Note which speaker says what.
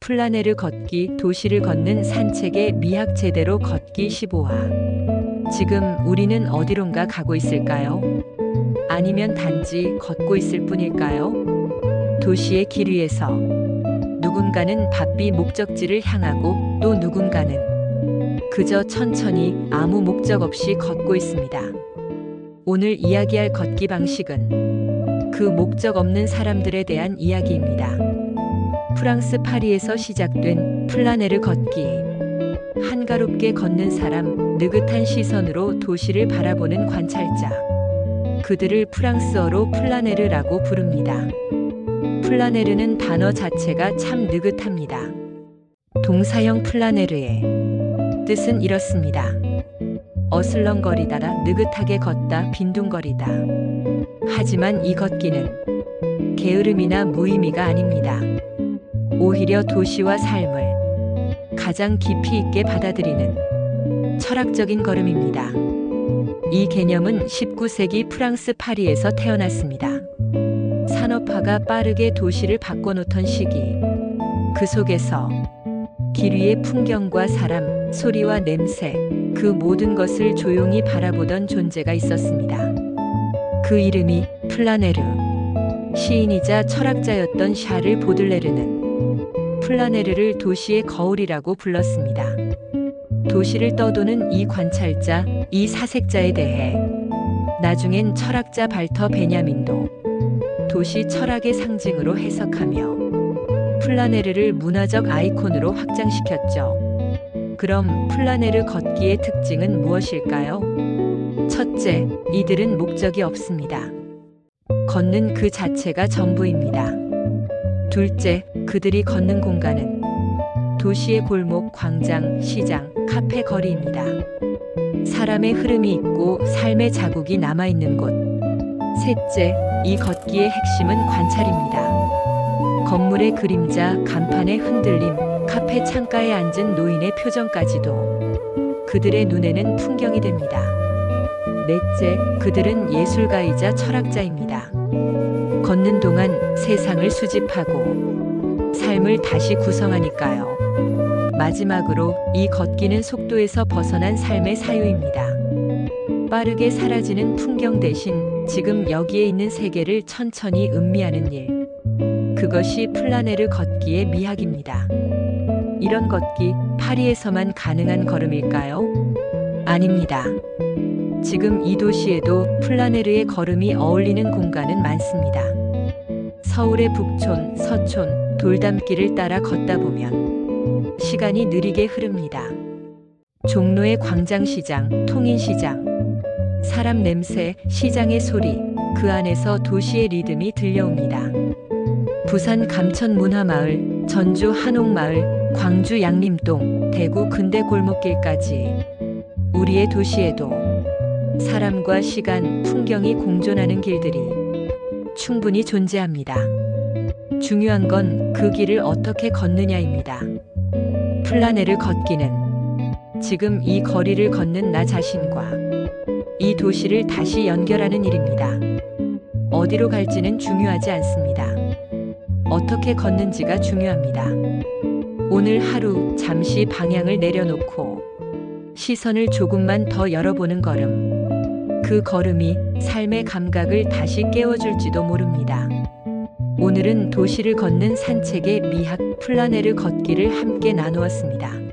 Speaker 1: 플라네르 걷기 도시를 걷는 산책의 미학 제대로 걷기 15화. 지금 우리는 어디론가 가고 있을까요? 아니면 단지 걷고 있을 뿐일까요? 도시의 길 위에서 누군가는 바삐 목적지를 향하고 또 누군가는 그저 천천히 아무 목적 없이 걷고 있습니다. 오늘 이야기할 걷기 방식은 그 목적 없는 사람들에 대한 이야기입니다. 프랑스 파리에서 시작된 플라네르 걷기. 한가롭게 걷는 사람, 느긋한 시선으로 도시를 바라보는 관찰자. 그들을 프랑스어로 플라네르라고 부릅니다. 플라네르는 단어 자체가 참 느긋합니다. 동사형 플라네르의 뜻은 이렇습니다. 어슬렁거리다라 느긋하게 걷다 빈둥거리다. 하지만 이 걷기는 게으름이나 무의미가 아닙니다. 오히려 도시와 삶을 가장 깊이 있게 받아들이는 철학적인 걸음입니다. 이 개념은 19세기 프랑스 파리에서 태어났습니다. 산업화가 빠르게 도시를 바꿔놓던 시기. 그 속에서 길 위의 풍경과 사람, 소리와 냄새, 그 모든 것을 조용히 바라보던 존재가 있었습니다. 그 이름이 플라네르. 시인이자 철학자였던 샤를 보들레르는 플라네르를 도시의 거울이라고 불렀습니다. 도시를 떠도는 이 관찰자, 이 사색자에 대해 나중엔 철학자 발터 베냐민도 도시 철학의 상징으로 해석하며 플라네르를 문화적 아이콘으로 확장시켰죠. 그럼 플라네르 걷기의 특징은 무엇일까요? 첫째, 이들은 목적이 없습니다. 걷는 그 자체가 전부입니다. 둘째, 그들이 걷는 공간은 도시의 골목, 광장, 시장, 카페 거리입니다. 사람의 흐름이 있고 삶의 자국이 남아있는 곳. 셋째, 이 걷기의 핵심은 관찰입니다. 건물의 그림자, 간판의 흔들림, 카페 창가에 앉은 노인의 표정까지도 그들의 눈에는 풍경이 됩니다. 넷째, 그들은 예술가이자 철학자입니다. 걷는 동안 세상을 수집하고 삶을 다시 구성하니까요. 마지막으로 이 걷기는 속도에서 벗어난 삶의 사유입니다. 빠르게 사라지는 풍경 대신 지금 여기에 있는 세계를 천천히 음미하는 일. 그것이 플라네르 걷기의 미학입니다. 이런 걷기 파리에서만 가능한 걸음일까요? 아닙니다. 지금 이 도시에도 플라네르의 걸음이 어울리는 공간은 많습니다. 서울의 북촌, 서촌, 돌담길을 따라 걷다 보면 시간이 느리게 흐릅니다. 종로의 광장시장, 통인시장, 사람 냄새, 시장의 소리, 그 안에서 도시의 리듬이 들려옵니다. 부산 감천 문화마을, 전주 한옥마을, 광주 양림동, 대구 근대 골목길까지 우리의 도시에도 사람과 시간, 풍경이 공존하는 길들이 충분히 존재합니다. 중요한 건 그 길을 어떻게 걷느냐입니다. 플라네르 걷기는 지금 이 거리를 걷는 나 자신과 이 도시를 다시 연결하는 일입니다. 어디로 갈지는 중요하지 않습니다. 어떻게 걷는지가 중요합니다. 오늘 하루 잠시 방향을 내려놓고 시선을 조금만 더 열어보는 걸음. 그 걸음이 삶의 감각을 다시 깨워줄지도 모릅니다. 오늘은 도시를 걷는 산책의 미학 플라네르 걷기를 함께 나누었습니다.